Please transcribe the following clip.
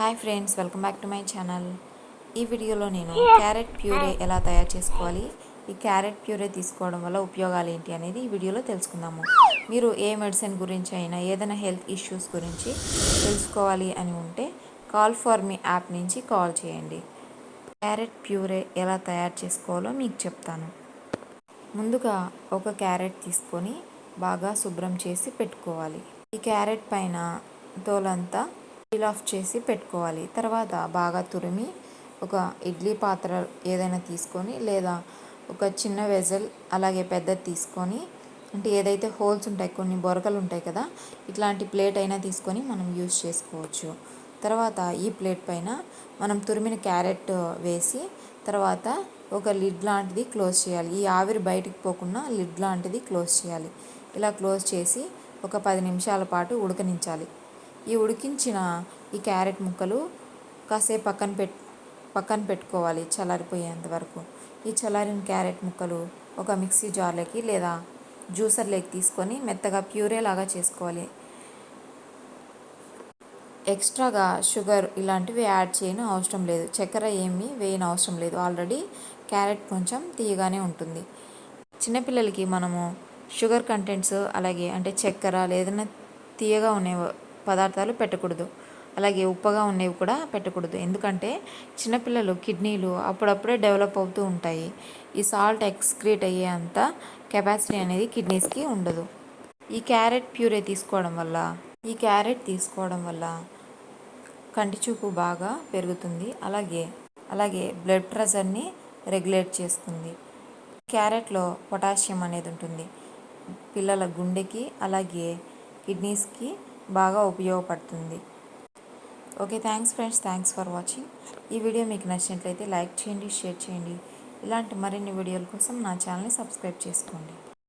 Hi friends welcome back to my channel. ఈ వీడియోలో నేను క్యారెట్ ప్యూరే ఎలా తయారు చేసుకోవాలి ఈ క్యారెట్ ప్యూరే తీసుకోవడం వల్ల ఉపయోగాలు ఏంటి అనేది ఈ వీడియోలో తెలుసుకుందాము. మీరు ఏ మెడిసిన్ గురించి అయినా ఏదైనా హెల్త్ ఇష్యూస్ గురించి తెలుసుకోవాలి అని ఉంటే కాల్ ఫర్ మీ యాప్ నుంచి కాల్ చేయండి. క్యారెట్ ప్యూరే ఎలా తయారు చేసుకోవాలో మీకు చెప్తాను. ముందుగా ఒక క్యారెట్ తీసుకొని బాగా శుభ్రం చేసి పెట్టుకోవాలి. ఈ క్యారెట్ పైన తోలంతా పీల్ ఆఫ్ చేసి పెట్టుకోవాలి. తర్వాత బాగా తురిమి ఒక ఇడ్లీ పాత్ర ఏదైనా తీసుకొని లేదా ఒక చిన్న వెజల్ అలాగే పెద్దది తీసుకొని అంటే ఏదైతే హోల్స్ ఉంటాయి కొన్ని బొరకలు ఉంటాయి కదా ఇట్లాంటి ప్లేట్ అయినా తీసుకొని మనం యూజ్ చేసుకోవచ్చు. తర్వాత ఈ ప్లేట్ పైన మనం తురిమిన క్యారెట్ వేసి తర్వాత ఒక లిడ్ లాంటిది క్లోజ్ చేయాలి. ఈ ఆవిరి బయటికి పోకుండా లిడ్ లాంటిది క్లోజ్ చేయాలి. ఇలా క్లోజ్ చేసి ఒక పది నిమిషాల పాటు ఉడకనించాలి. ఈ ఉడికించిన ఈ క్యారెట్ ముక్కలు కాసేపు పక్కన పెట్ పక్కన పెట్టుకోవాలి చల్లారిపోయేంత వరకు. ఈ చల్లారిన క్యారెట్ ముక్కలు ఒక మిక్సీ జార్లోకి లేదా జ్యూసర్లోకి తీసుకొని మెత్తగా ప్యూరే లాగా చేసుకోవాలి. ఎక్స్ట్రాగా షుగర్ ఇలాంటివి యాడ్ చేయని అవసరం లేదు. చక్కెర ఏమీ వేయని అవసరం లేదు. ఆల్రెడీ క్యారెట్ కొంచెం తీయగానే ఉంటుంది. చిన్నపిల్లలకి మనము షుగర్ కంటెంట్స్ అలాగే అంటే చక్కెర లేదన్నా తీయగా ఉండే పదార్థాలు పెట్టకూడదు. అలాగే ఉప్పగా ఉండేవి కూడా పెట్టకూడదు. ఎందుకంటే చిన్నపిల్లలు కిడ్నీలు అప్పుడప్పుడే డెవలప్ అవుతూ ఉంటాయి. ఈ సాల్ట్ ఎక్స్క్రీట్ అయ్యే అంత కెపాసిటీ అనేది కిడ్నీస్కి ఉండదు. ఈ క్యారెట్ ప్యూరే తీసుకోవడం వల్ల ఈ క్యారెట్ తీసుకోవడం వల్ల కంటి చూపు బాగా పెరుగుతుంది. అలాగే అలాగే బ్లడ్ ప్రెషర్ని రెగ్యులేట్ చేస్తుంది. క్యారెట్లో పొటాషియం అనేది ఉంటుంది. పిల్లల గుండెకి అలాగే కిడ్నీస్కి బాగా ఉపయోగపడుతుంది. Okay thanks friends thanks for watching ఈ వీడియో మీకు నచ్చినట్లయితే లైక్ చేయండి షేర్ చేయండి. ఇలాంటి మరిన్ని వీడియోల కోసం నా ఛానల్ని సబ్స్క్రైబ్ చేసుకోండి.